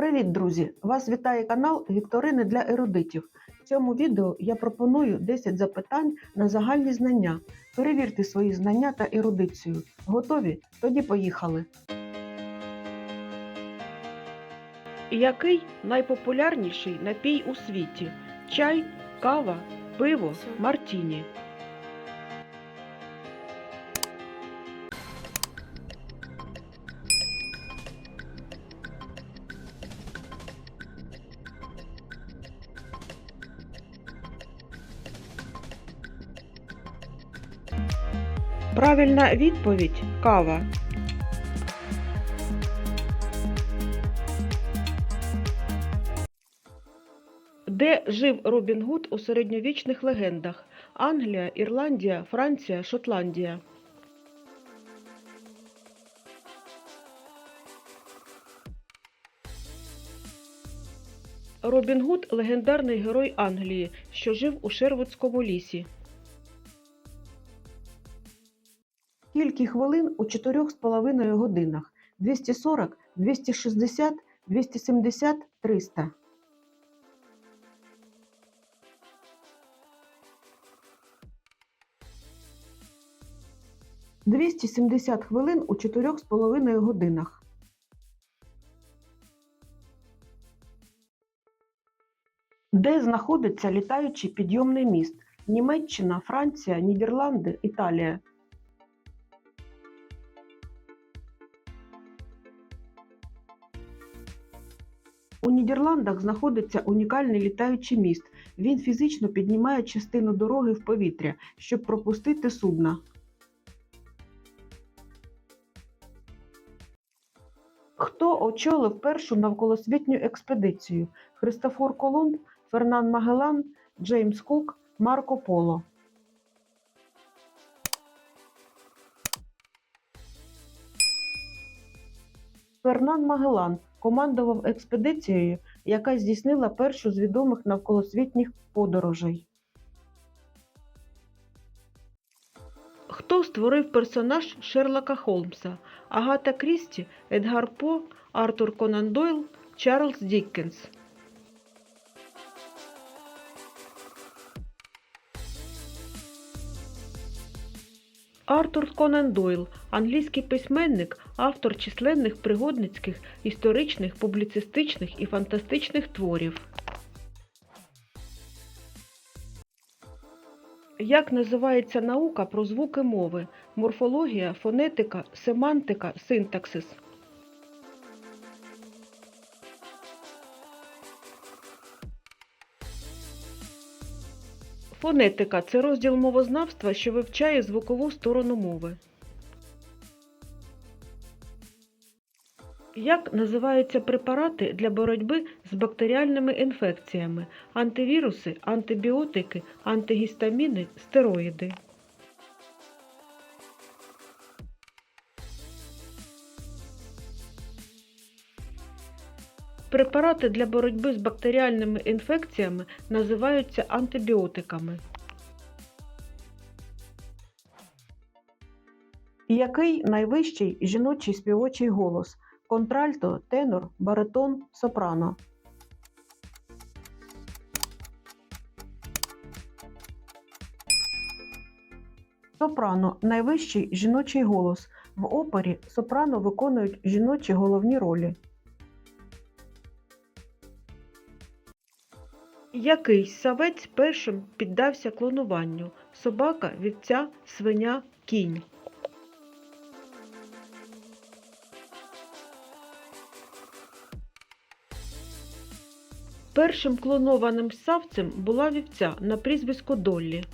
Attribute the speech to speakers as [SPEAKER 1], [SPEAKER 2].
[SPEAKER 1] Привіт, друзі! Вас вітає канал Вікторини для ерудитів. В цьому відео я пропоную 10 запитань на загальні знання. Перевірте свої знання та ерудицію. Готові? Тоді поїхали. Який найпопулярніший напій у світі? Чай, кава, пиво, мартіні. Правильна відповідь кава. Де жив Робін Гуд у середньовічних легендах? Англія, Ірландія, Франція, Шотландія. Робін Гуд – легендарний герой Англії, що жив у Шервудському лісі. Скільки хвилин у 4,5 годинах? 240, 260, 270, 300. Двісті сімдесят хвилин у чотирьох з половиною годинах. Де знаходиться літаючий підйомний міст? Німеччина, Франція, Нідерланди, Італія. У Нідерландах знаходиться унікальний літаючий міст. Він фізично піднімає частину дороги в повітря, щоб пропустити судна. Хто очолив першу навколосвітню експедицію? Христофор Колумб, Фернан Магеллан, Джеймс Кук, Марко Поло. Фернан Магелан командував експедицією, яка здійснила першу з відомих навколосвітніх подорожей. Хто створив персонаж Шерлока Холмса? Агата Крісті, Едгар По, Артур Конан Дойл, Чарльз Діккенс. Артур Конан Дойл – англійський письменник, автор численних пригодницьких, історичних, публіцистичних і фантастичних творів. Як називається наука про звуки мови? Морфологія, фонетика, семантика, синтаксис. Фонетика це розділ мовознавства, що вивчає звукову сторону мови. Як називаються препарати для боротьби з бактеріальними інфекціями? Антивіруси, антибіотики, антигістаміни, стероїди. Препарати для боротьби з бактеріальними інфекціями називаються антибіотиками. Який найвищий жіночий співочий голос? Контральто, тенор, баритон, сопрано. Сопрано найвищий жіночий голос. В опері сопрано виконують жіночі головні ролі. Який савець першим піддався клонуванню? Собака, вівця, свиня, кінь. Першим клонованим савцем була вівця на прізвисько Доллі.